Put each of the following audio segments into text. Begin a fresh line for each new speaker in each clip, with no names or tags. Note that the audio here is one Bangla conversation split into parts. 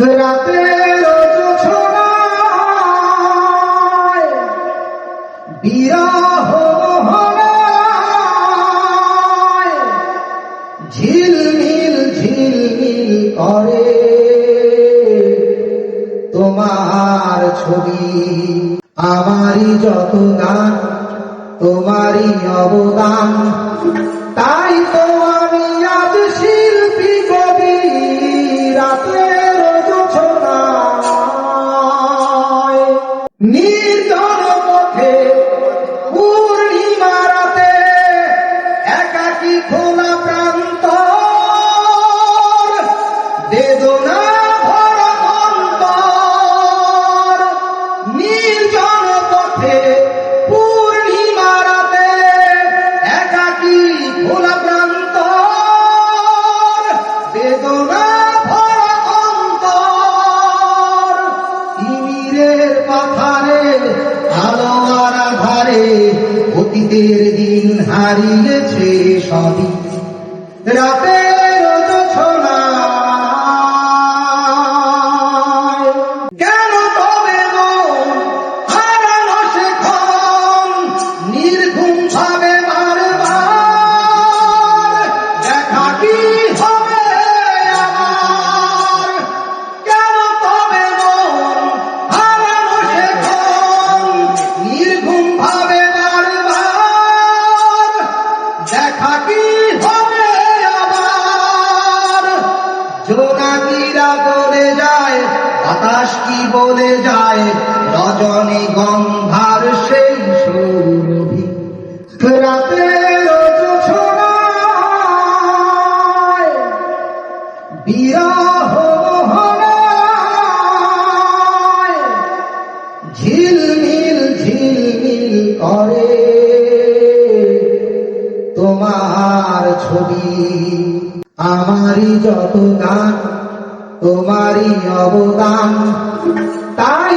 রাতের বিরহ ঝিলমিল ঝিলমিল তোমার ছবি। আমারই যত গান তোমারই অবদান। তাই তো ঈদের দিন হারিয়েছে সবই। রাতে বাতাস কি বলে যায়? রজনী গঙ্গার সেই সৌরভী। রাতের বিরহ ঝিলমিল তোমার ছবি, আমারই যত গান তোমারই অবদান তাই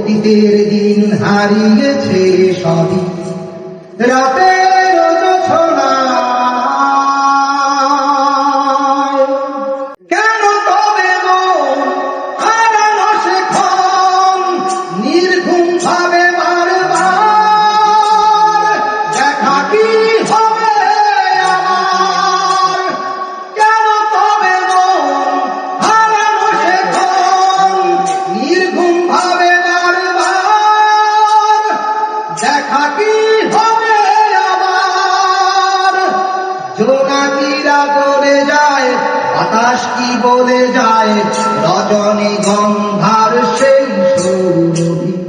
অতীতের দিন হারিয়েছে সবই। রাতে আকাশ কি বলে যায়? রজনী গঙ্গার সেই সৌরী